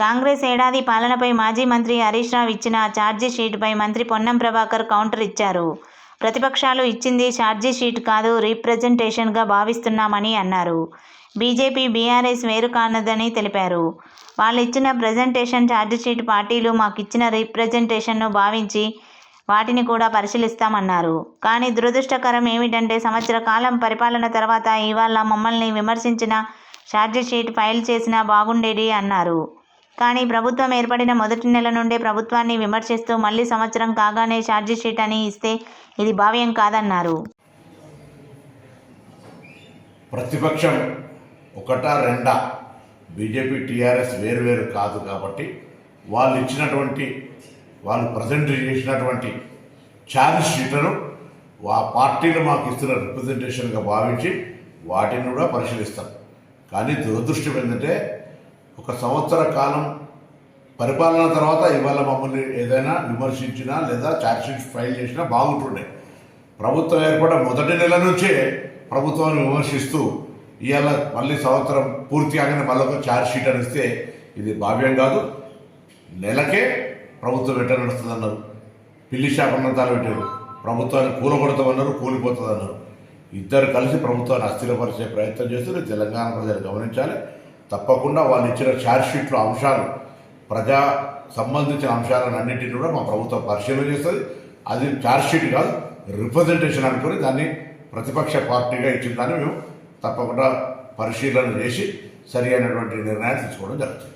కాంగ్రెస్ ఏడాది పాలనపై మాజీ మంత్రి హరీష్ రావు ఇచ్చిన ఛార్జీ షీట్పై మంత్రి పొన్నం ప్రభాకర్ కౌంటర్ ఇచ్చారు. ప్రతిపక్షాలు ఇచ్చింది ఛార్జీ షీట్ కాదు రీప్రజెంటేషన్గా భావిస్తున్నామని అన్నారు. బీజేపీ బీఆర్ఎస్ వేరు కానదని తెలిపారు. వాళ్ళు ఇచ్చిన ప్రజెంటేషన్ ఛార్జీషీట్ పార్టీలు మాకు ఇచ్చిన రీప్రజెంటేషన్ను భావించి వాటిని కూడా పరిశీలిస్తామన్నారు. కానీ దురదృష్టకరం ఏమిటంటే సంవత్సర కాలం పరిపాలన తర్వాత ఇవాళ మమ్మల్ని విమర్శించిన ఛార్జీ షీట్ ఫైల్ చేసినా బాగుండేది అన్నారు. కానీ ప్రభుత్వం ఏర్పడిన మొదటి నెల నుండే ప్రభుత్వాన్ని విమర్శిస్తూ మళ్ళీ సంవత్సరం కాగానే ఛార్జీ షీట్ అని ఇస్తే ఇది భావ్యం కాదన్నారు. ప్రతిపక్షం ఒకటా రెండా? బీజేపీ టీఆర్ఎస్ వేరు వేరు కాదు కాబట్టి వాళ్ళు ఇచ్చినటువంటి వాళ్ళు ప్రజెంట్ చేసినటువంటి ఛార్జ్ షీట్లను ఆ పార్టీలు మాకు ఇస్తున్న రిప్రజెంటేషన్గా భావించి వాటిని కూడా పరిశీలిస్తాం. కానీ దురదృష్టం ఏంటంటే ఒక సంవత్సర కాలం పరిపాలన తర్వాత ఇవాళ మమ్మల్ని ఏదైనా విమర్శించినా లేదా ఛార్జ్షీట్ ఫైల్ చేసినా బాగుంటుండే. ప్రభుత్వం ఏర్పడిన మొదటి నెల నుంచే ప్రభుత్వాన్ని విమర్శిస్తూ ఇవాళ మళ్ళీ సంవత్సరం పూర్తి కాగానే మళ్ళీ ఒక ఛార్జ్షీట్ అని ఇస్తే ఇది భావ్యం కాదు. నెలకే ప్రభుత్వం ఎట్ట నడుస్తుందన్నారు. పిల్లి శాపన్నంతాలు పెట్టారు ప్రభుత్వాన్ని కూలగొడతామన్నారు కూలిపోతుందన్నారు. ఇద్దరు కలిసి ప్రభుత్వాన్ని అస్థిరపరిచే ప్రయత్నం చేస్తూ తెలంగాణ ప్రజలు గమనించాలి. తప్పకుండా వాళ్ళు ఇచ్చిన ఛార్జ్ షీట్లో అంశాలు ప్రజా సంబంధించిన అంశాలను అన్నింటినీ కూడా మా ప్రభుత్వం పరిశీలన చేస్తుంది. అది ఛార్జ్ షీట్ కాదు రిప్రజెంటేషన్ అనుకుని దాన్ని ప్రతిపక్ష పార్టీగా ఇచ్చిన దాన్ని మేము తప్పకుండా పరిశీలన చేసి సరి అయినటువంటి నిర్ణయాలు తీసుకోవడం జరుగుతుంది.